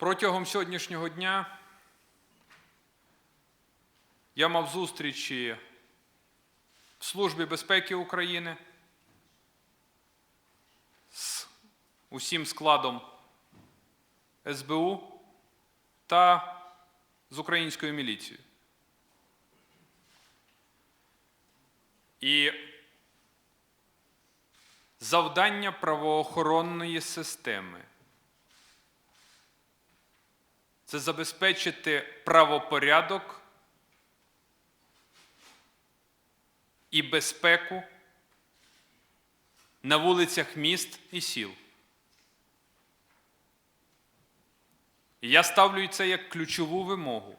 Протягом сьогоднішнього дня я мав зустрічі в Службі безпеки України з усім складом СБУ та з українською міліцією. І завдання правоохоронної системи це забезпечити правопорядок і безпеку на вулицях міст і сіл. Я ставлю це як ключову вимогу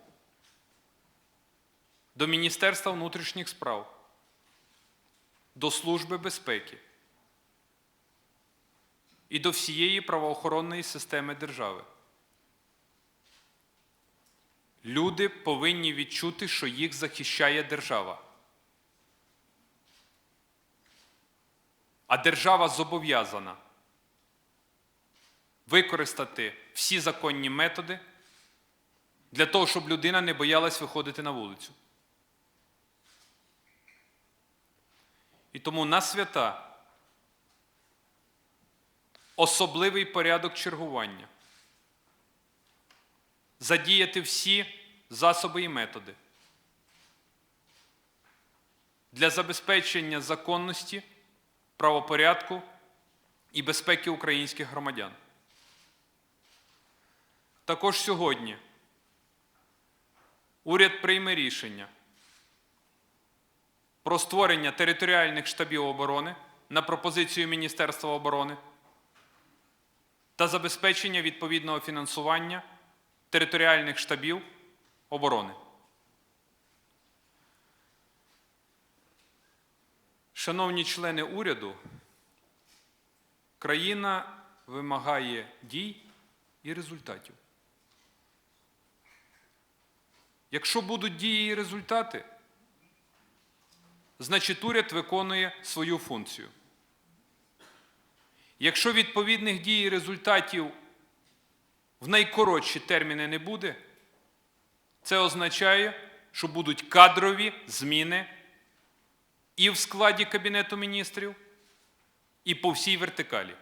до Міністерства внутрішніх справ, до Служби безпеки і до всієї правоохоронної системи держави. Люди повинні відчути, що їх захищає держава. А держава зобов'язана використати всі законні методи для того, щоб людина не боялась виходити на вулицю. І тому на свята особливий порядок чергування. Задіяти всі засоби і методи для забезпечення законності, правопорядку і безпеки українських громадян. Також сьогодні уряд прийме рішення про створення територіальних штабів оборони на пропозицію Міністерства оборони та забезпечення відповідного фінансування територіальних штабів оборони. Шановні члени уряду, країна вимагає дій і результатів. Якщо будуть дії і результати, значить уряд виконує свою функцію. Якщо відповідних дій і результатів в найкоротші терміни не буде, це означає, що будуть кадрові зміни і в складі Кабінету міністрів, і по всій вертикалі.